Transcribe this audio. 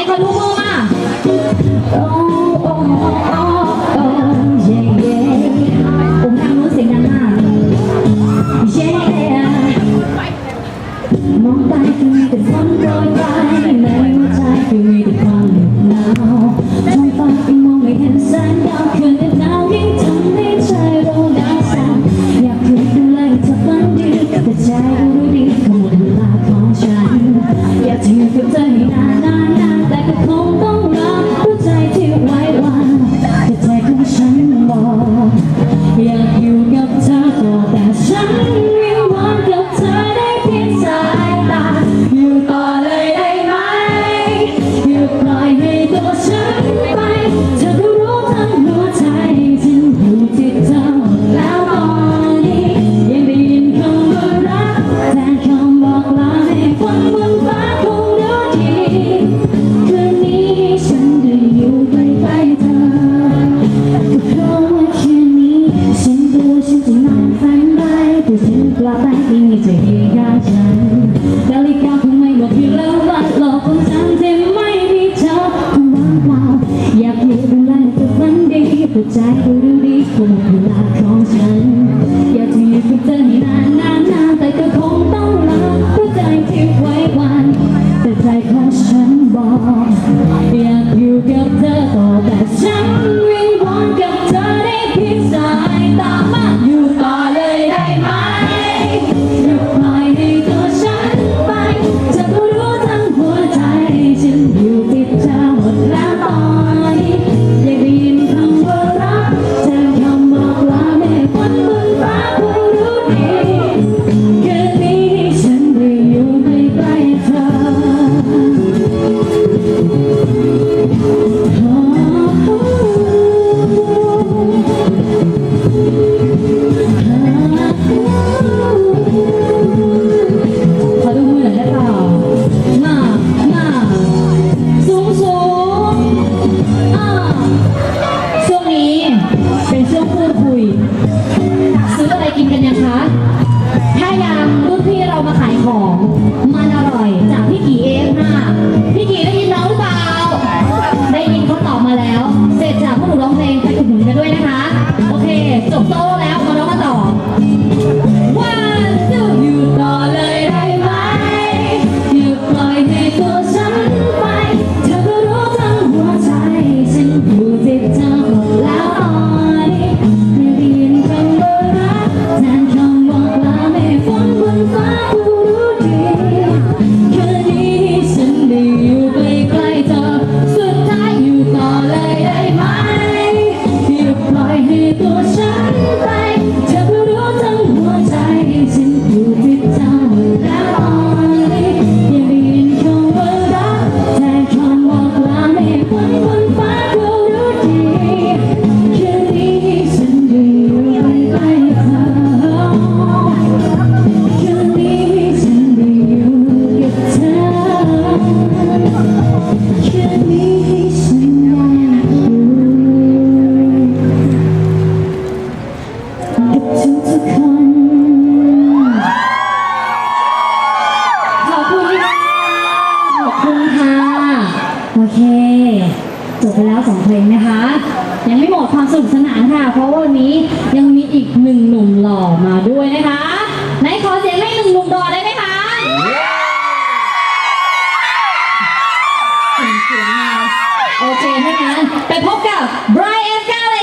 นขอดูมือมาโอ้โอ้โอ้โอ้โอ้เย่เย่ผมทางนู้นเสียงดังมากเย่เย่มองไปคือมีแต่ซ้ำรอยไปในหัวใจคือมีแต่ความเหน็บหนาวมองไปก็มองไม่เห็นแสงดาว จะเยียวกาคงไม่บอกอยู่แล้วว่าหลอกคงจำไม่มีเธอคงว่าเปาอยากมีเรื่องรวันดีหัวใจ นุกันด้วยนะคะ โอเค จบโซ่แล้ว คจบไปแล้วสองเพลงนะคะ ยังไม่หมดความสนุกสนานค่ะ เพราะวันนี้ยังมีอีกหนึ่งหนุ่มหล่อมาด้วยนะคะไหนขอเสียงให้หนึ่งหนุ่มหล่อได้ไหมคะเสียงมาโอเคถ้างั้นไปพบกับไบรอันกาเล